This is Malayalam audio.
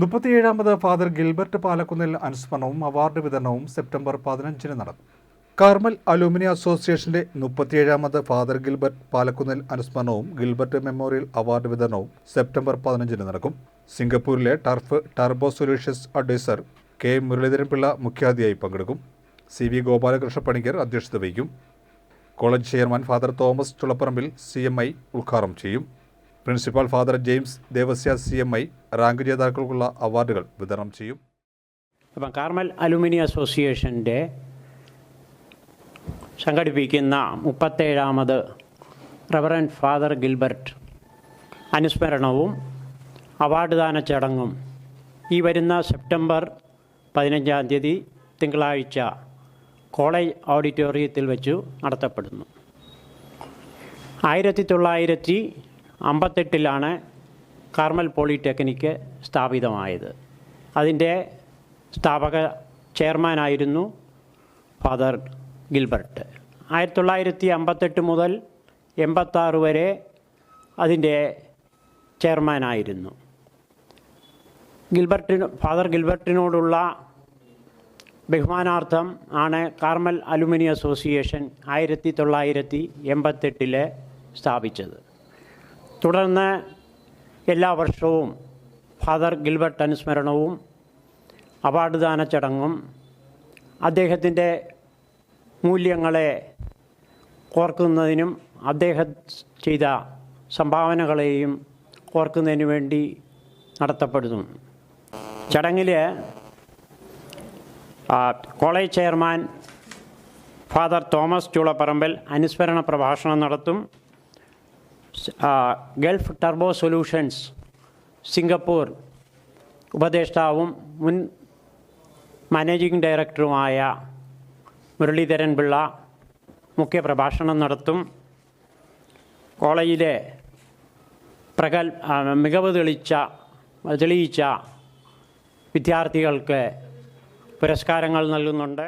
മുപ്പത്തിയേഴാമത് ഫാദർ ഗിൽബർട്ട് പാലക്കുന്നിൽ അനുസ്മരണവും അവാർഡ് വിതരണവും സെപ്റ്റംബർ പതിനഞ്ചിന് നടന്നു. കാർമൽ അലൂമിനി അസോസിയേഷന്റെ മുപ്പത്തിയേഴാമത് ഫാദർ ഗിൽബർട്ട് പാലക്കുന്നിൽ അനുസ്മരണവും ഗിൽബർട്ട് മെമ്മോറിയൽ അവാർഡ് വിതരണവും സെപ്റ്റംബർ പതിനഞ്ചിന് നടക്കും. സിംഗപ്പൂരിലെ turf turbo solutions adviser K Muraleedharan Pillai മുഖ്യാതിഥിയായി പങ്കെടുക്കും. സി വി ഗോപാലകൃഷ്ണ പണിക്കർ അധ്യക്ഷത വഹിക്കും. College chairman father Thomas Chulaparambil C M I ഉദ്ഘാടനം ചെയ്യും. Principal father James Devasya C M I rank ജേതാക്കൾക്കുള്ള അവാർഡുകൾ വിതരണം ചെയ്യും. അപ്പം കാർമൽ അലുമിനി അസോസിയേഷന്റെ സംഘടിപ്പിക്കുന്ന മുപ്പത്തേഴാമത് റവറൻ ഫാദർ ഗിൽബർട്ട് അനുസ്മരണവും അവാർഡ് ദാന ചടങ്ങും ഈ വരുന്ന സെപ്റ്റംബർ പതിനഞ്ചാം തീയതി തിങ്കളാഴ്ച കോളേജ് ഓഡിറ്റോറിയത്തിൽ വെച്ചു നടത്തപ്പെടുന്നു. ആയിരത്തി തൊള്ളായിരത്തി അമ്പത്തെട്ടിലാണ് കാർമൽ പോളിടെക്നിക്ക് സ്ഥാപിതമായത്. അതിന്റെ സ്ഥാപക ചെയർമാനായിരുന്നു ഫാദർ ഗിൽബർട്ട്. ആയിരത്തി തൊള്ളായിരത്തി അമ്പത്തെട്ട് മുതൽ എൺപത്താറ് വരെ അതിന്റെ ചെയർമാനായിരുന്നു. ഗിൽബർട്ടിന് ഫാദർ ഗിൽബർട്ടിനോടുള്ള ബഹുമാനാർത്ഥം ആണ് കാർമൽ അലുമിനി അസോസിയേഷൻ ആയിരത്തി തൊള്ളായിരത്തി എൺപത്തെട്ടിൽ സ്ഥാപിച്ചത്. തുടർന്ന് എല്ലാ വർഷവും ഫാദർ ഗിൽബർട്ട് അനുസ്മരണവും അവാർഡ് ദാന ചടങ്ങും അദ്ദേഹത്തിന്റെ മൂല്യങ്ങളെ ഓർക്കുന്നതിനും അദ്ദേഹം ചെയ്ത സംഭാവനകളെയും ഓർക്കുന്നതിനു വേണ്ടി നടത്തപ്പെടുന്നു. ചടങ്ങിൽ college chairman father Thomas Chulaparambil അനുസ്മരണ പ്രഭാഷണം നടത്തും. ഗൾഫ് ടർബോ സൊല്യൂഷൻസ് സിംഗപ്പൂർ ഉപദേഷ്ടാവും മുൻ മാനേജിംഗ് ഡയറക്ടറുമായ മുരളീധരൻ പിള്ള മുഖ്യ പ്രഭാഷണം നടത്തും. കോളേജിലെ പ്രഗൽ മികവ് തെളിച്ച തെളിയിച്ച വിദ്യാർത്ഥികൾക്ക് പുരസ്കാരങ്ങൾ നൽകുന്നുണ്ട്.